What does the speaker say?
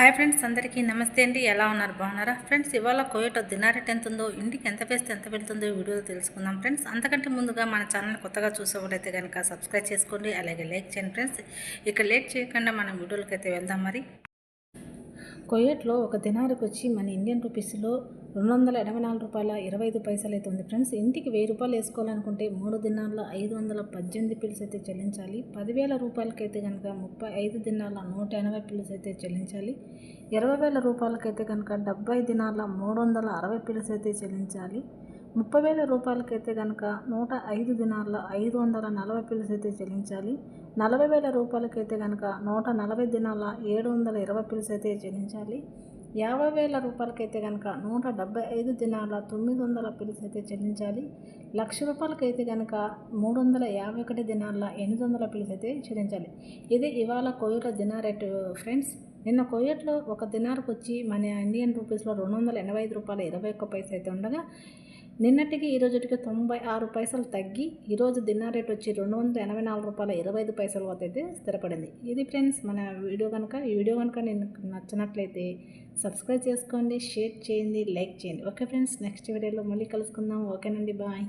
Hi friends అందరికీ నమస్తే అండి. ఎలా ఉన్నారు? బాగున్నారా? ఫ్రెండ్స్ ఇవాళ కోయటో దినారెట్ ఎంత ఉందో ఇంటికి ఎంత వేస్తే ఎంత వెళ్తుందో వీడియోలో తెలుసుకుందాం ఫ్రెండ్స్. అంతకంటే ముందుగా మన ఛానల్ కొత్తగా చూసేవాళ్ళైతే కనుక సబ్స్క్రైబ్ చేసుకోండి అలాగే లైక్ చేయండి ఫ్రెండ్స్. ఇక లేట్ చేయకుండా మనం వీడియోలకి అయితే వెళ్దాం మరి. కొయ్యట్లో ఒక దినారికి వచ్చి మన ఇండియన్ రూపీస్లో రెండు వందల ఎనభై నాలుగు రూపాయల ఇరవై ఐదు పైసలు అయితే ఉంది ఫ్రెండ్స్ ఇంటికి వెయ్యి రూపాయలు వేసుకోవాలనుకుంటే మూడు దినాల్లో ఐదు వందల పద్దెనిమిది పిల్స్ అయితే చెల్లించాలి. పదివేల రూపాయలకైతే కనుక ముప్పై ఐదు దినాల నూట ఎనభై పిల్స్ అయితే చెల్లించాలి. ఇరవై వేల రూపాయలకైతే కనుక డెబ్బై దినాల మూడు వందల అరవై పిల్స్ అయితే చెల్లించాలి. ముప్పై వేల రూపాయలకైతే కనుక నూట ఐదు దినాల్లో ఐదు వందల నలభై పిల్స్ అయితే చెల్లించాలి. నలభై వేల రూపాయలకైతే కనుక నూట నలభై దినాల ఏడు వందల ఇరవై పిల్స్ అయితే చెల్లించాలి. యాభై వేల రూపాయలకైతే కనుక నూట డెబ్బై ఐదు దినాల తొమ్మిది వందల పిల్స్ అయితే చెల్లించాలి. లక్ష రూపాయలకైతే కనుక మూడు వందల యాభై ఒకటి దినాల ఎనిమిది వందల పిల్స్ అయితే చెల్లించాలి. ఇది ఇవాళ కోయిల దినార్ ఫ్రెండ్స్. నిన్న కోయట్లో ఒక దినార్కి వచ్చి మన ఇండియన్ రూపీస్లో రెండు వందల ఎనభై ఐదు రూపాయల ఇరవై ఒక్క పైస అయితే ఉండగా నిన్నటికి ఈ రోజుటికి తొంభై ఆరు పైసలు తగ్గి ఈరోజు దినార్ రేట్ వచ్చి రెండు వందల ఎనభై నాలుగు రూపాయల ఇరవై ఐదు పైసల వద్ద అయితే స్థిరపడింది. ఇది ఫ్రెండ్స్ మన వీడియో కనుక ఈ వీడియో కనుక నేను నచ్చినట్లయితే సబ్స్క్రైబ్ చేసుకోండి షేర్ చేయండి లైక్ చేయండి. ఓకే ఫ్రెండ్స్ నెక్స్ట్ వీడియోలో మళ్ళీ కలుసుకుందాం. ఓకేనండి బాయ్.